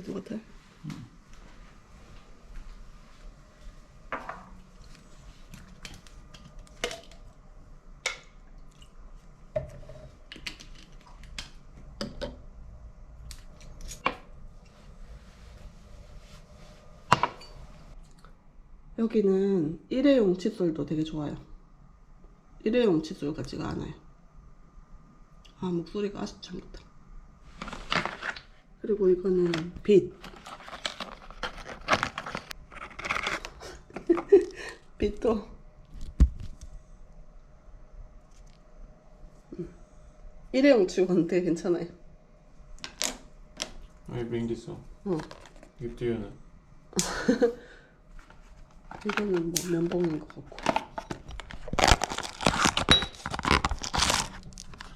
그게 똑같아? 여기는 일회용 칫솔도 되게 좋아요. 일회용 칫솔 같지가 않아요. 아 목소리가 잠겼다. 그리고 이거는 빛. 빛도. 음. 일회용 되게 괜찮아요. I bring this one. 어. Give to you now. 이거는 뭐 면봉인 것 같고.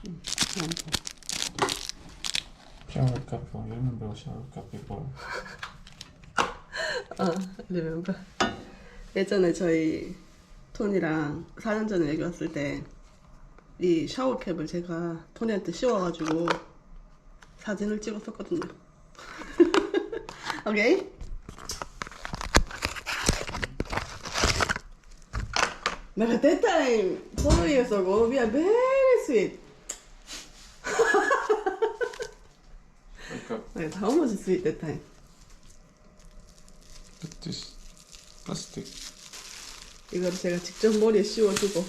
음, 면봉. Shower cup. Oh, you remember shower cup before? 아, 리멤버. 예전에 저희 토니랑 4년 전에 여기 왔을 때 이 샤워캡을 제가 토니한테 씌워가지고 사진을 찍었었거든요. 오케이? 내가 ago we are very sweet. Wake up. 네, how much sweet that time? Look this plastic. 이걸 제가 직접 머리에 씌워주고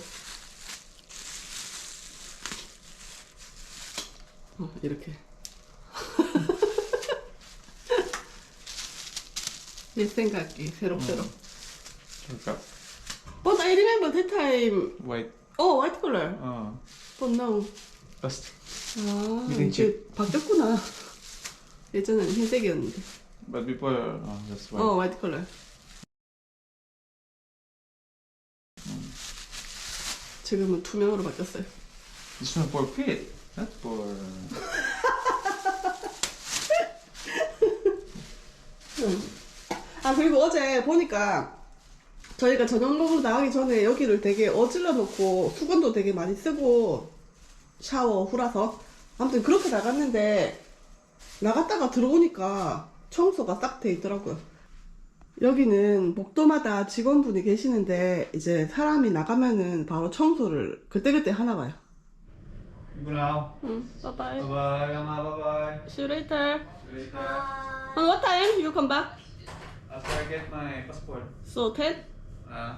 어, 이렇게 옛 생각이 새록새록 up. But I remember that time White. 어 white color Oh, But now plastic. 아 이게 바뀌었구나 예전에는 흰색이었는데 But oh, that's white. 어 white color 지금은 투명으로 바뀌었어요 This one for feet, not for. 아 그리고 어제 보니까 저희가 저녁 먹으러 나가기 전에 여기를 되게 어질러 놓고 수건도 되게 많이 쓰고 샤워 후라서 아무튼 그렇게 나갔는데 나갔다가 들어오니까 청소가 싹 돼 있더라고요. 여기는 목도마다 직원분이 계시는데 이제 사람이 나가면은 바로 청소를 그때그때 하나 봐요. Now. 응, bye bye. Bye bye, Emma. Bye bye. See you later. Later. On what time you come back? After I get my passport. So 10, Uh,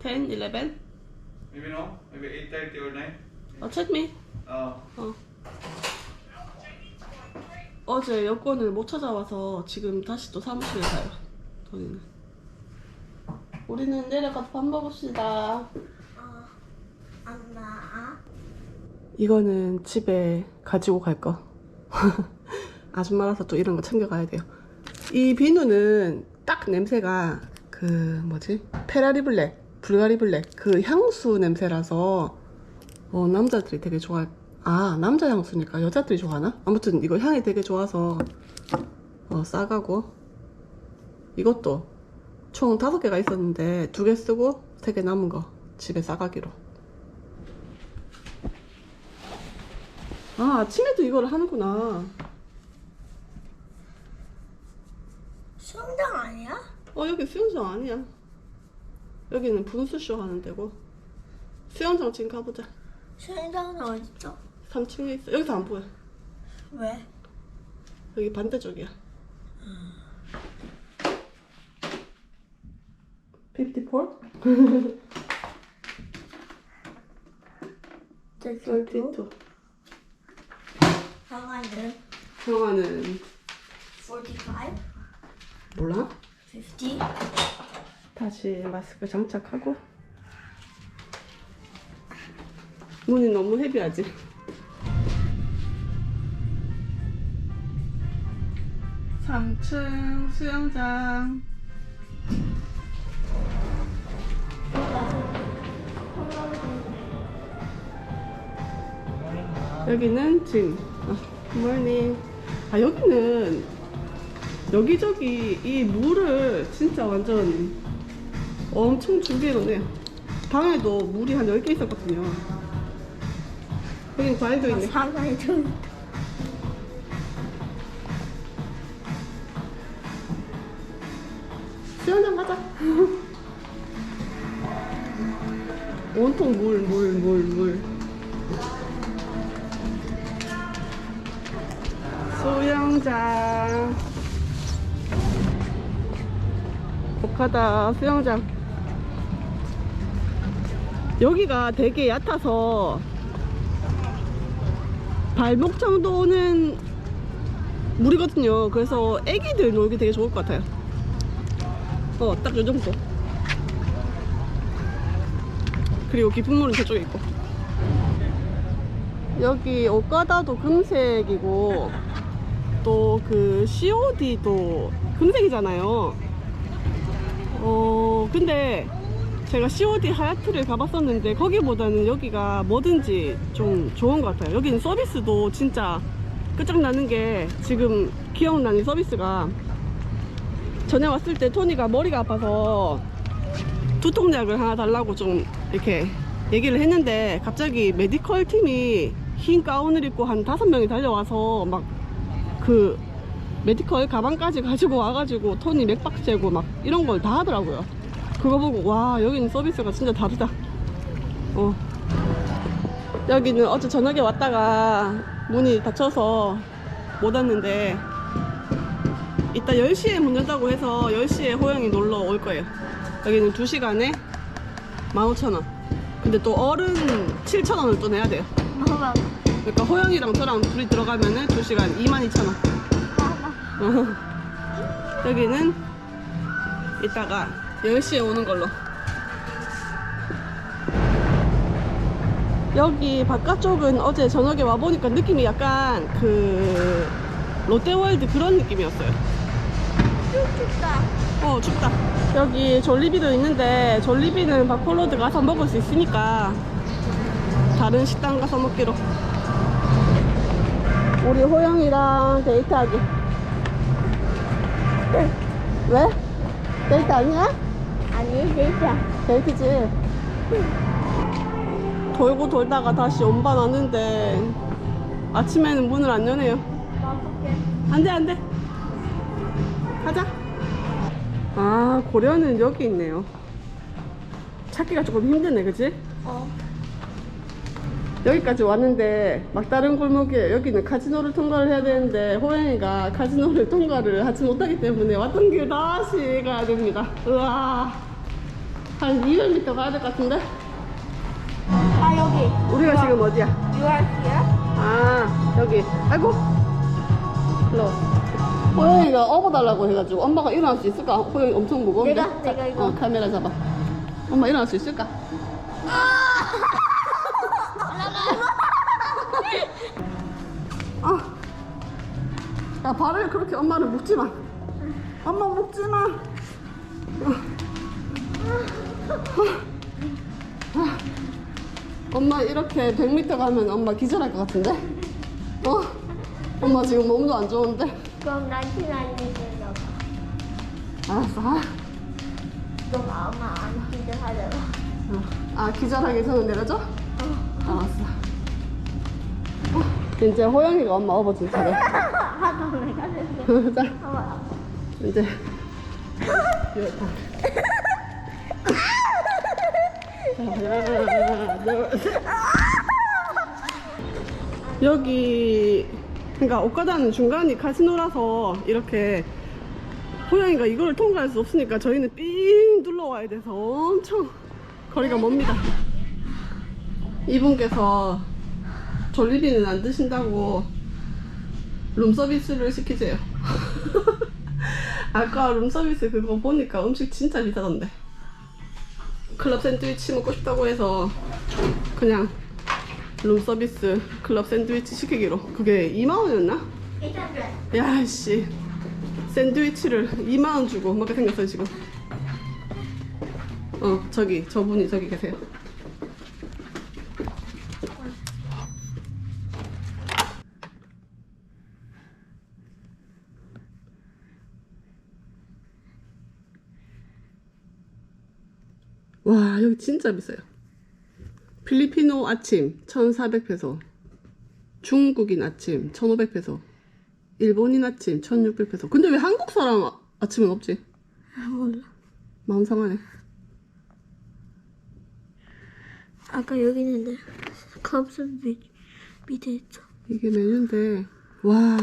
10, 11? maybe no. Maybe 8:30 or 9. 어, check me. Oh. 어. 어제 여권을 못 찾아와서 지금 다시 또 사무실에 가요. 돈이는. 우리는 내려가서 밥 먹읍시다. 엄마 이거는 집에 가지고 갈 거. 아줌마라서 또 이런 거 챙겨가야 돼요. 이 비누는 딱 냄새가 그 뭐지? 페라리 블랙, 불가리 블랙 그 향수 냄새라서 어, 남자들이 되게 좋아할. 아 남자 향수니까 여자들이 좋아하나? 아무튼 이거 향이 되게 좋아서 어, 싸가고 이것도 총 다섯 개가 있었는데 두개 쓰고 세개 남은 거 집에 싸가기로. 아, 아침에도 이거를 하는구나. 수영장 아니야? 어, 여기 수영장 아니야. 여기는 분수쇼 하는 데고. 수영장 지금 가보자. 수영장은 어딨어? 3층에 있어. 여기서 안 보여. 왜? 여기 반대쪽이야. 54? 32. 강아는 형아는 45? 몰라? 50? 다시 마스크 장착하고. 문이 너무 헤비하지? 삼층 수영장. 여기는 진. 아, morning. 아, 여기는 여기저기 이 물을 진짜 완전 엄청 준비해놓네요. 방에도 물이 한 10개 있었거든요. 여긴 과일도 있네. 사과에 좀 수영장 가자. 온통 물, 물, 물, 물. 수영장. 복하다 수영장. 여기가 되게 얕아서 발목 정도는 물이거든요. 그래서 애기들 놀기 되게 좋을 것 같아요. 어, 딱 요 정도. 그리고 깊은 물은 저쪽에 있고. 여기 오가다도 금색이고, 또 그 COD도 금색이잖아요. 어, 근데 제가 COD 하얏트를 가봤었는데, 거기보다는 여기가 뭐든지 좀 좋은 것 같아요. 여기는 서비스도 진짜 끝장나는 게 지금 기억나는 서비스가 전에 왔을 때 토니가 머리가 아파서 두통약을 하나 달라고 좀 이렇게 얘기를 했는데 갑자기 메디컬 팀이 흰 가운을 입고 한 다섯 명이 달려와서 막 그 메디컬 가방까지 가지고 와가지고 토니 맥박 재고 막 이런 걸 다 하더라고요. 그거 보고 와 여기는 서비스가 진짜 다르다. 어. 여기는 어제 저녁에 왔다가 문이 닫혀서 못 왔는데 이따 10시에 문 열다고 해서 10시에 호영이 놀러 올 거예요. 여기는 2시간에 15,000원. 근데 또 어른 7,000원을 또 내야 돼요. 그러니까 호영이랑 저랑 둘이 들어가면은 2시간 22,000원. 봐봐. 여기는 이따가 10시에 오는 걸로. 여기 바깥쪽은 어제 저녁에 와보니까 느낌이 약간 그 롯데월드 그런 느낌이었어요. 춥다. 어, 춥다. 여기 졸리비도 있는데 졸리비는 바콜로드 가서 먹을 수 있으니까 다른 식당 가서 먹기로. 우리 호영이랑 데이트하기. 왜? 데이트 아니야? 아니, 진짜. 데이트지. 돌고 돌다가 다시 온반 왔는데 아침에는 문을 안 여네요. 맛있게. 안 돼, 안 돼. 가자. 아, 고려는 여기 있네요. 찾기가 조금 힘드네, 그치? 어. 여기까지 왔는데 막다른 골목에 여기는 카지노를 통과를 해야 되는데 호영이가 카지노를 통과를 하지 못하기 때문에 왔던 길 다시 가야 됩니다. 우와. 한 200m 가야 될 것 같은데? 아, 여기. 우리가 지금 어디야? Here? 아 여기 아이고 일로 호영이가 업어달라고 해가지고 엄마가 일어날 수 있을까? 호영이 엄청 무거운데 내가, 내가 이거. 어 카메라 잡아 엄마 일어날 수 있을까? 아, 야 발을 그렇게 엄마를 묶지 마 엄마 묶지 마 엄마 이렇게 100m 가면 엄마 기절할 것 같은데? 어? 엄마 지금 몸도 안 좋은데? 그럼 난치 난치 알았어. 아, 좀 아마 안 기대하려고. 어. 아 기절하기 전에 내려줘? 알았어. 어, 이제 호영이가 엄마 업어줄 차례. 하도 내가 됐어. 자, 봐봐. 이제. 여기 그러니까 옷가다는 중간이 카지노라서 이렇게 호영이가 이걸 통과할 수 없으니까 저희는 삥 둘러와야 돼서 엄청 거리가 멉니다. 이분께서 졸리비는 안 드신다고 룸서비스를 시키세요. 아까 룸서비스 그거 보니까 음식 진짜 비싸던데. 클럽 샌드위치 먹고 싶다고 해서 그냥 룸서비스 클럽 샌드위치 시키기로. 그게 2만원이었나? 일단 야씨 샌드위치를 2만원 주고 먹게 생겼어요 지금 어 저기 저분이 저기 계세요 와 여기 진짜 비싸요 필리피노 아침 1400페소 중국인 아침 1500페소 일본인 아침 1600페소 근데 왜 한국 사람 아- 아침은 없지? 몰라. 마음 상하네. 아까 여기 있는데 컵스 밑 밑에 있어. 이게 메뉴인데 와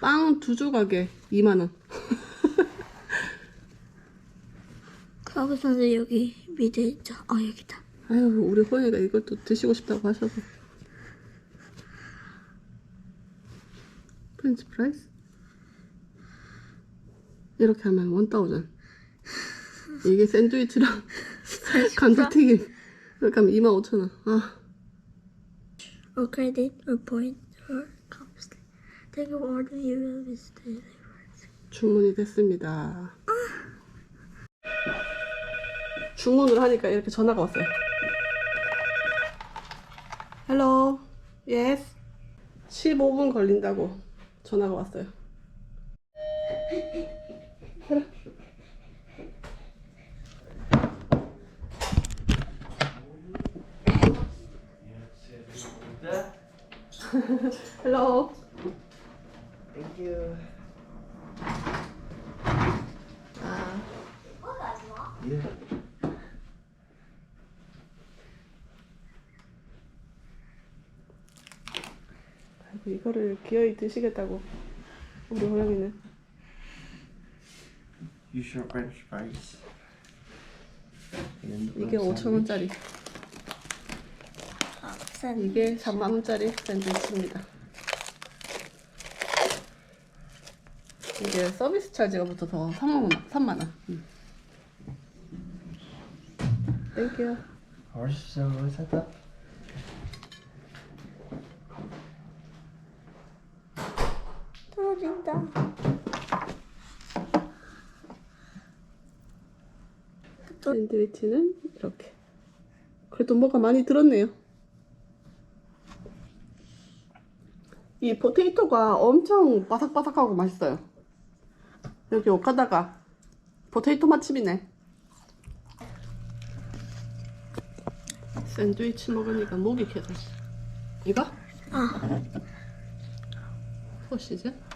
빵 두 조각에 2만 원. 컵스는 여기 밑에 있죠. 어 여기다. 아유 우리 호연이가 이것도 드시고 싶다고 하셔서. 프렌치 프라이스? 이렇게 하면 원다우전. 이게 샌드위치랑 감자튀김. 이렇게 하면 2만 5천 원. 아 Or credit or point or cups. Take an order you will visit. 주문이 됐습니다. 주문을 하니까 이렇게 전화가 왔어요. Hello. Yes. 15분 걸린다고 전화가 왔어요. Thank you. 아. 아이 이거를 기어이 드시겠다고 우리 호영이는 이게 5천 원짜리, 컵스. 이게 3만 원짜리 샌드위치입니다. 이게 서비스 차지가 붙어서 3만 원, 3만 원. 음. 땡큐. Horse so setup. 떨어진다. 샌드위치는 이렇게. 그래도 뭐가 많이 들었네요. 이 포테이토가 엄청 바삭바삭하고 맛있어요. 여기 오카다가 포테이토 맛집이네. 샌드위치 먹으니까 목이 계속. 이거? 아, 소시지?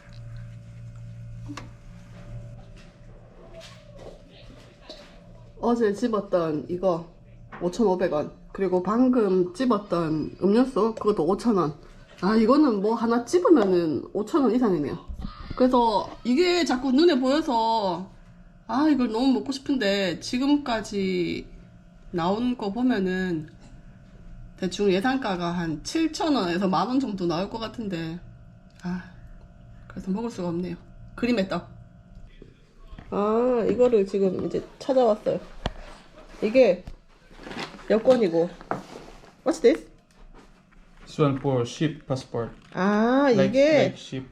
어제 집었던 이거 5,500원. 그리고 방금 집었던 음료수 그것도 5,000원. 아, 이거는 뭐 하나 집으면은 5,000원 이상이네요. 그래서 이게 자꾸 눈에 보여서 아, 이걸 너무 먹고 싶은데 지금까지 나온 거 보면은 대충 예상가가 한 7,000원에서 만원 정도 나올 것 같은데 아, 그래서 먹을 수가 없네요. 그림의 떡. 아, 이거를 지금 이제 찾아왔어요. 이게 여권이고. What's this? This one for ship passport. 아, Like, 이게 like ship.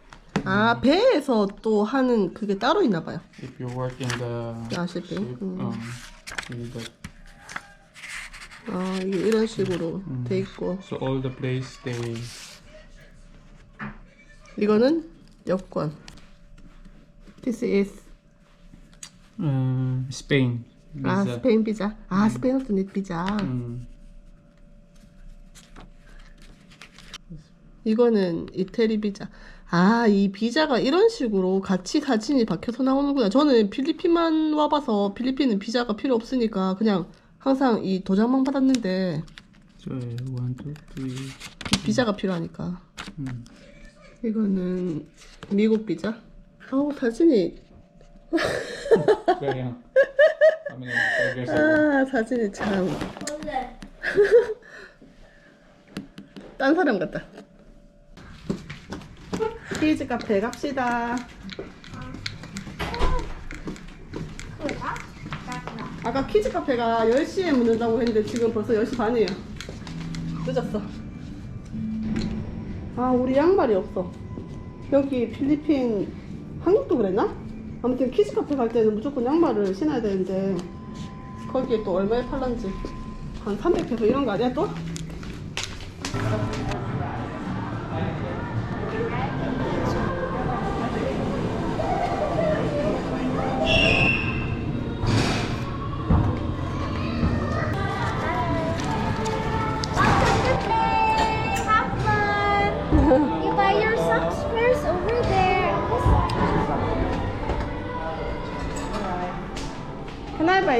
아 배에서 또 하는 그게 따로 있나 봐요. If you work in the Ah, shipping. ship, Mm. um, you need that. 아, 이게 이런 식으로 돼 있고. So all the place they 이거는 여권. This is uh, Spain 아 visa. 스페인 비자. 아 스페인어도 넷 비자. Mm. 이거는 이태리 비자. 아, 이 비자가 이런 식으로 같이 사진이 박혀서 나오는구나. 저는 필리핀만 와봐서 필리핀은 비자가 필요 없으니까 그냥 항상 이 도장만 받았는데 비자가 필요하니까. Mm. 이거는 미국 비자. 아우, 사진이, 아, 사진이 참. 딴 사람 같다. 키즈 카페 갑시다. 아까 키즈 카페가 10시에 문는다고 했는데 지금 벌써 10시 반이에요. 늦었어. 아, 우리 양말이 없어. 여기 필리핀, 한국도 그랬나? 아무튼 키즈 카페 갈 때는 무조건 양말을 신어야 되는데 거기에 또 얼마에 팔란지 한 300페소 이런 거 아니야 또?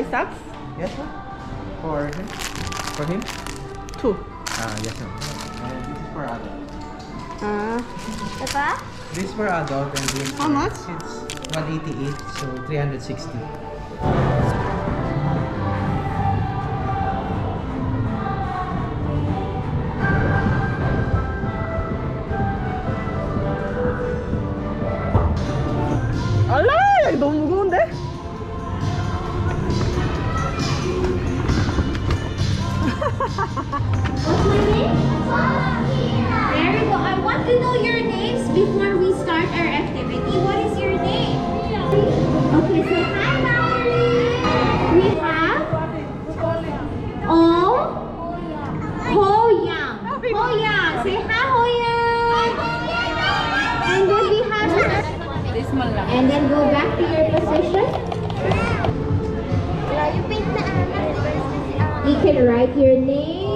There. Can I I buy socks? Yes, sir. For him? For him? Two. Ah, yes, sir. And this is for adult. 아, Papa? This is for adult and this How much? It's 188, so 360. There we go. I want to know your names before we start our activity. What is your name? Okay, say hi, Valerie. We have Oh Ho Yang. Ho Yang. Say hi, Ho Yang. And then we have And then go back to your position. Can write your name.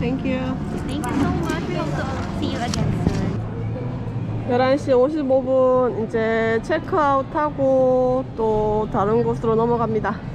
Thank you. Thank you so much. We hope to see you again soon. 11시 55분 이제 체크아웃하고 또 다른 곳으로 넘어갑니다.